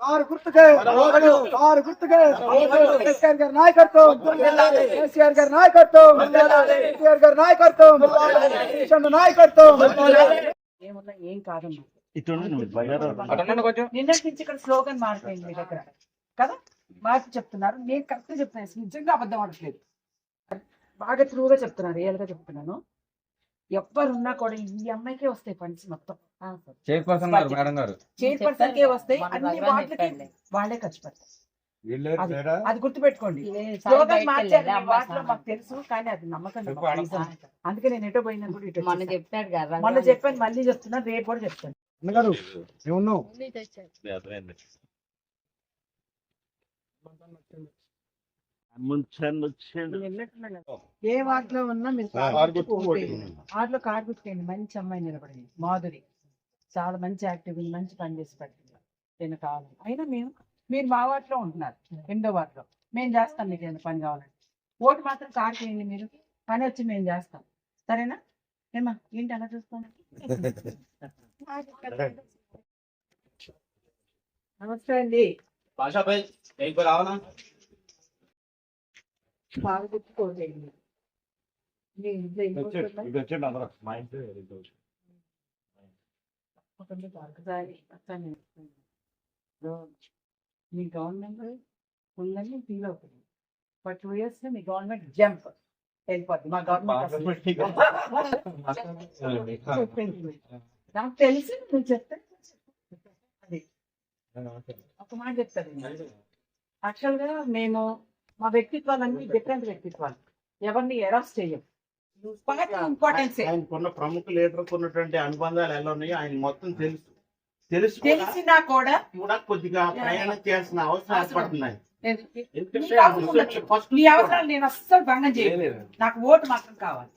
Car గుర్తుకే car గుర్తుకే కేసీఆర్ గారి నాయకత్వం. కేసీఆర్ గారి నాయకత్వం. కేసీఆర్ గారి నాయకత్వం. కిషన్ నాయకత్వం. ఏమున్నా ఏం కాదమ్మా నిన్నటి నుంచి ఇక్కడ స్లోగన్ మారిపోయింది మీ దగ్గర. కదా? మార్చి చెప్తున్నారు. నేను కరెక్ట్ చెప్తున్నాను నిజంగా అబద్ధం ఆడట్లేదు. బాగా త్రూగా చెప్తున్నాను రియల్గా చెప్తున్నాను. ఎవరున్నా కూడా ఈ అమ్మాయికే వస్తాయి ఫండ్స్ మొత్తం. చైర్పర్సన్ గారు మేడం గారు. చైర్పర్సన్ కే వస్తాయి అన్ని వాటికి వాళ్ళే ఖర్చు పెడతారు. అది గుర్తుపెట్టుకోండి. వాటిలో మాకు తెలుసు కానీ అది నమ్మకం. అందుకే నేను ఎటో పోయినా కూడా ఇటు మొన్న. చెప్పాడు కదా మొన్న చెప్పాను మళ్ళీ చెప్తున్నా రేపు కూడా చెప్తాను. అన్నగారు ఏమున్నావు ఏ వార్డులో ఉన్నా మీరు కారు గుర్తుకు ఓటు. వార్డులో కార్ గుర్తుకేయండి మంచి అమ్మాయి నిలబడింది. మాధురి. చాలా మంచి యాక్టివ్ మంచి పని చేసి పెట్టింది నేను కావాలి. అయినా మేము మీరు మా వార్డులో ఉంటున్నారు. రెండో వార్డులో మేము చేస్తాం మీకు ఏదైనా పని కావాలంటే. ఓటు మాత్రం కార్ చేయండి మీరు. పని వచ్చి మేము చేస్తాం. సరేనా? ఏమా ఏంటి అలా చూస్తాను నమస్తే అండి. బాగా గుర్తుకోండి మీ ఇంట్లో ఎన్ని ఓట్లు ఉన్నాయి? ఒకటి నేను. మీ గవర్నమెంట్ ఫుల్ అని ఫీల్ అవుతుంది బట్ టూ ఇయర్స్ మీ గవర్నమెంట్ జంప్ వెళ్ళిపోద్ది. మా గవర్నమెంట్ నాకు తెలిసి నువ్వు చెప్తే అది. ఒక మాట చెప్తాను యాక్చువల్గా మేము మా వ్యక్తిత్వాలన్నీ డిఫరెంట్ వ్యక్తిత్వాలు. ఎవరిని ఎరాస్ చేయం ఇంపార్టెన్స్ ఆయనకున్న ప్రముఖ లీడర్ ఉన్నటువంటి అనుబంధాలు ఎలా ఉన్నాయో ఆయన మొత్తం తెలుసు. తెలుసు కూడా. తెలిసినా కూడా కూడా కొద్దిగా ప్రయాణం చేయాల్సిన అవసరం ఏర్పడుతున్నాయి. నీ అవసరాలు నేను అస్సలు భంగం చేయలేదు నాకు ఓటు మాత్రం కావాలి.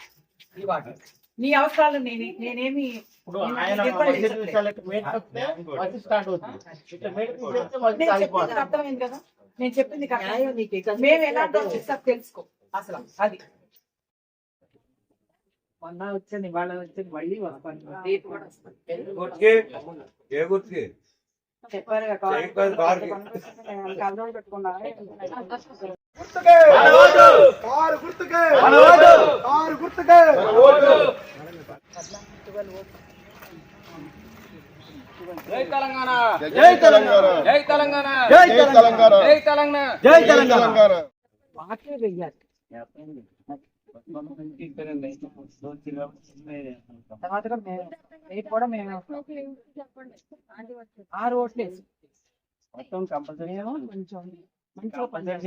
ఈ వాటి నీ అవసరాలు నేను నేనేమి. అర్థమైంది కదా? నేను చెప్పింది కదా మేము ఇస్తాం తెలుసుకో. అసలు అది. మొన్న వచ్చాను ఇవాళ వచ్చి మళ్ళీ వస్తాను. రేపు కూడా వస్తాను. ఏ గుర్తుకి? చెప్పారు గుర్తుకే! కారు గుర్తుకే! కారు గుర్తుకే! జై తెలంగాణ! జై తెలంగాణ! జై తెలంగాణ! జై తెలంగాణ! జై తెలంగాణ! జై తెలంగాణ! వాకే వెయ్యాలి తర్వాత కూడా మేము రేపు కూడా మేము ఆరు ఓట్లు వేసి మొత్తం కంపల్సరీ కొంచెం మంచిగా పని చేస్తాం.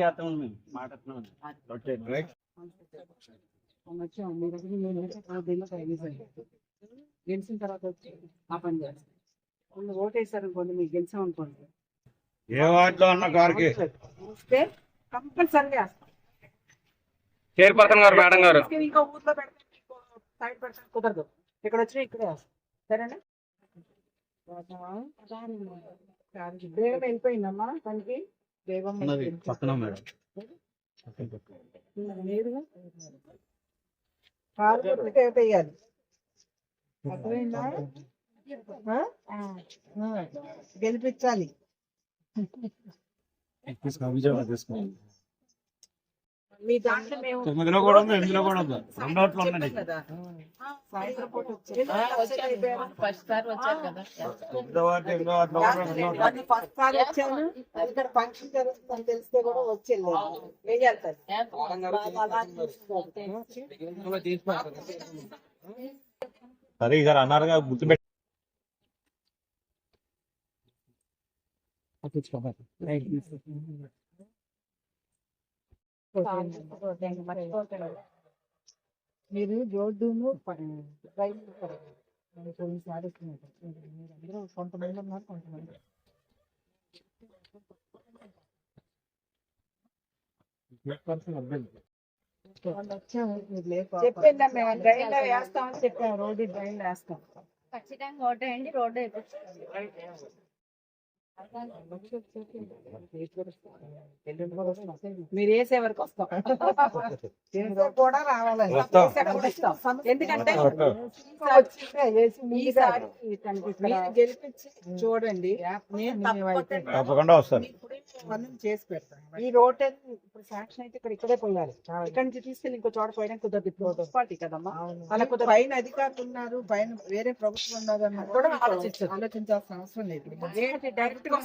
మొన్న వచ్చాం మీ దగ్గర నేను గెలిచిన తర్వాత వచ్చి ఆ పని చేస్తాం ఓటేసారు అనుకోండి మీకు గెలిచాం అనుకోండి ఏ వేస్తాం చైర్పర్సన్ గారు మేడం గారు. తీసుకెళ్ళి ఇంకో ఊర్లో పెడితే ఇంకో సైడ్ పెడితే కుదరదు. ఇక్కడ వచ్చి ఇక్కడే సరేనా? బేగం వెళ్ళిపోయిందమ్మా తనకి వేయాలి అర్థమైందా. గెలిపించాలి. తొమ్మిదిలో కూడా ఉంది ఎనిమిదిలో కూడా ఉంది. రెండు ఓట్లు ఉన్నాయి. ఫంక్షన్ జరుగుతుందని తెలిస్తే కూడా వచ్చేది సార్ సార్ అన్నారుగా గుర్తుపెట్టి మీరు రోడ్డును మీరందరూ కొంతమంది ఉన్నారు కొంతమంది చెప్పిందా మేము? డ్రైన్లో వేస్తామని చెప్పాం రోడ్డు డ్రైన్లో వేస్తాం. ఖచ్చితంగా ఓటేయండి రోడ్డు వేయించుకోండి మీరు వేసే వరకు వస్తాం. కూడా ఇస్తాం. ఎందుకంటే గెలిపించి చూడండి. తప్పకుండా తప్పకుండా చేసి పెడతాం. ఈ రోడ్ ఇప్పుడు శాంక్షన్ అయితే ఇక్కడ ఇక్కడే పోయాలి. ఇక్కడ నుంచి తీసుకెళ్ళి ఇంకో చోట పోయడం కుదరదు. ఇప్పుడు మున్సిపాలిటీ కదమ్మా. అలా కుదరదు. పైన అధికారులు ఉన్నారు పైన వేరే ప్రభుత్వం ఉన్నదన్న కూడా ఆలోచించదు. ఆలోచించాల్సిన అవసరం లేదు. డైరెక్ట్గా.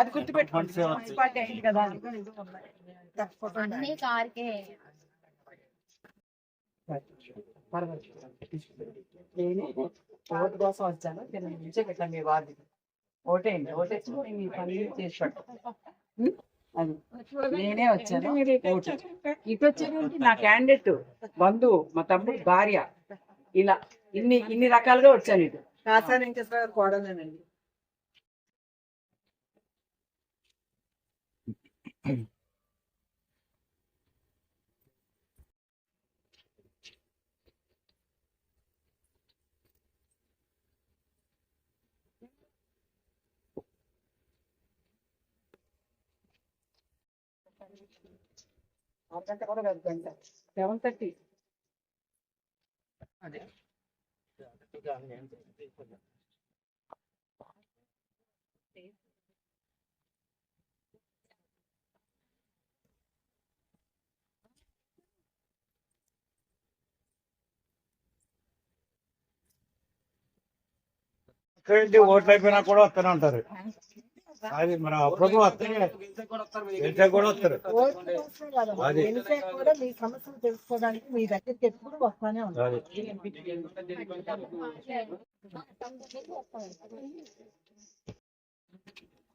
అది గుర్తుపెట్టుకోండి. మున్సిపాలిటీ అయింది కదా. అన్ని కార్కే. పర్వాలేదు. నేను ఓటు కోసం వచ్చాను. నేను నుంచే పెట్టాను మీ వార్డు. ఓటేయండి మీ పని చేసి? అది. నేనే వచ్చాను. ఓటు. ఇటు వచ్చేది నా క్యాండిడేట్ బంధువు మా తమ్ముడు భార్య. ఇలా ఇన్ని ఇన్ని రకాలుగా వచ్చాను ఇటు. కాసాని వెంకటేశ్వర గారు కోడలేనండి. అరగంట కూడా కాదు గంట సెవెన్ థర్టీ. ఇక్కడి ఓట్లు అయిపోయినా కూడా వస్తూనే ఉంటారు. అది మన అప్పుడు వస్తే కూడా వస్తారు. అది. కూడా మీ సమస్యలు తెలుసుకోవడానికి మీ దగ్గరికి ఎప్పుడు వస్తానే ఉంటారు.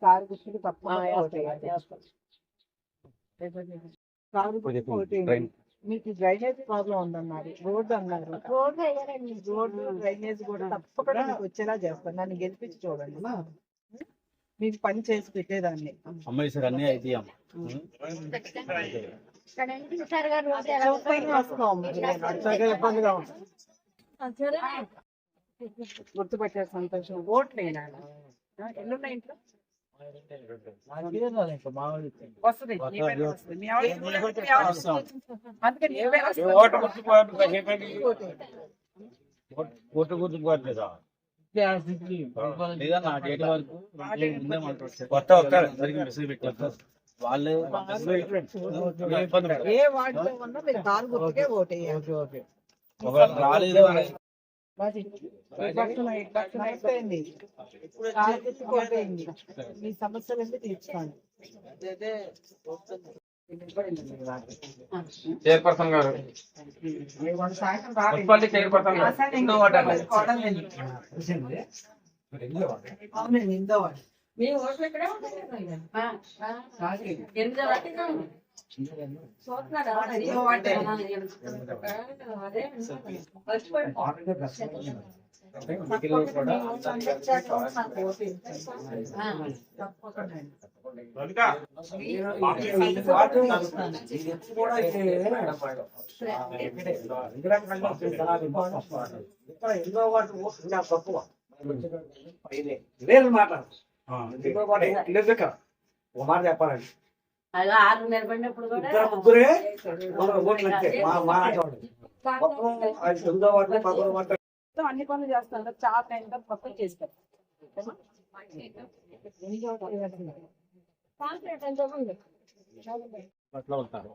కారు గుర్తులు ఓటేయాలి. కారు. మీకు డ్రైనేజ్ ప్రాబ్లం ఉందన్నారు. రోడ్డు అన్నారు. రోడ్డు రోడ్డు డ్రైనేజ్ కూడా తప్పకుండా వచ్చేలా చేస్తాను నన్ను గెలిపించి చూడండి. మీకు పని చేసి పెట్టేదాన్ని. అమ్మాయి సార్ అన్ని అయితే ఇబ్బందిగా గుర్తుపట్టే సంతోషం ఓట్లు ఎల్లున్నాయి ఇంట్లో వస్తుంది అందుకని. ఓటు లేదా నా డేట్ వరకు కొత్త అందరికీ మెసేజ్ పెట్టారు వాళ్ళే ఏ వార్డులో ఉన్నా మీరు కారు గుర్తుకే ఓటేయాలి. ఒకవేళ రాలేదు అయిపోయింది. కారు గుర్తుకు ఓటేయండి మీ సమస్యలన్నీ తీర్చుకోండి. చైర్పర్సన్ గారు. మున్సిపాలిటీ చైర్పర్సన్ గారు. అసలు ఇంకో వార్డు. అండి. కోడలు అవునండి ఇందో వాడు ఒక మాట చెప్పాలండి. ఆరు నిలబడినప్పుడు కూడా ముగ్గురే అన్ని పనులు చేస్తాను. చాలా టైం పక్కన చేస్తారు అట్లా ఉంటారు.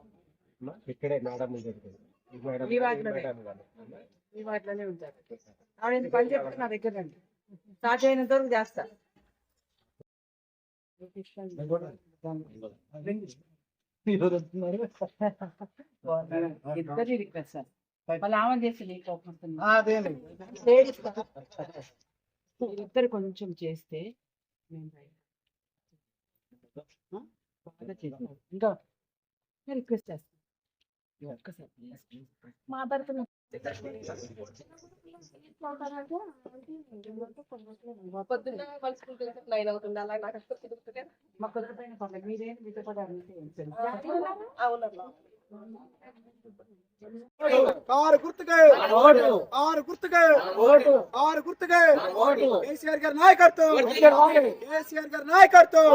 ఇక్కడే మేడం ఈ వాటిలోనే ఈ వాటిలోనే ఉంటారు. ఆవిడ పని చెప్పి నా దగ్గర రండి. స్టార్ట్ అయినంత వరకు చేస్తా. ఇద్దరు రిక్వెస్ట్ సార్ వాళ్ళు ఆమె చేసి నీకు ఇద్దరు కొంచెం చేస్తే బాగా చేశారు. ఇంకా రిక్వెస్ట్ చేస్తాను ఈ ఒక్కసారి please, please. మా తరపున పొద్దున్న వాళ్ళ స్కూల్కి వెళ్తే నైన్ అవుతుంది అలా నాకు అక్కడ తిరుగుతుంటే మా కుదరపైన కొండ మీరేం మీతో కూడా అడిగితే ఏం తెలుసు? అవునమ్మా ఆరు గుర్తుకే ఆరు గుర్తుకే ఆరు గుర్తుకే కేసీఆర్ గారి నాయకత్వం కేసీఆర్ గారి నాయకత్వం